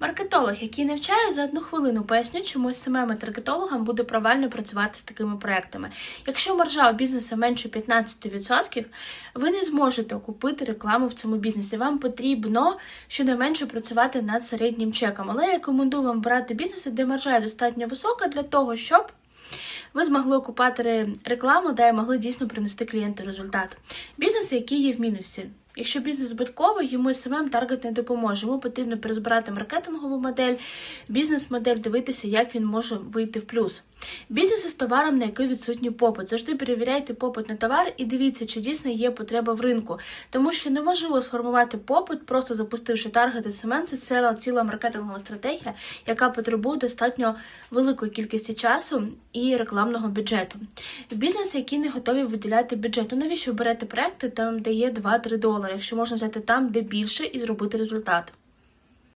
Маркетолог, який навчає за одну хвилину, поясню, чому саме таргетологам буде провально працювати з такими проектами. Якщо маржа у бізнесу менше 15%, ви не зможете окупити рекламу в цьому бізнесі. Вам потрібно щонайменше працювати над середнім чеком. Але я рекомендую вам брати бізнеси, де маржа достатньо висока для того, щоб ви змогли окупати рекламу, де могли дійсно принести клієнту результат. Бізнес, який є в мінусі. Якщо бізнес збитковий, йому СММ таргет не допоможе. Йому потрібно перезбирати маркетингову модель, бізнес-модель, дивитися, як він може вийти в плюс. Бізнес із товаром, на який відсутній попит. Завжди перевіряйте попит на товар і дивіться, чи дійсно є потреба в ринку. Тому що неможливо сформувати попит, просто запустивши таргет СММ. Це ціла, ціла маркетингова стратегія, яка потребує достатньо великої кількості часу і рекламного бюджету. Бізнеси, які не готові виділяти бюджет. Ну навіщо берете проекти там, де є 2-3 долари, якщо можна взяти там, де більше, і зробити результат.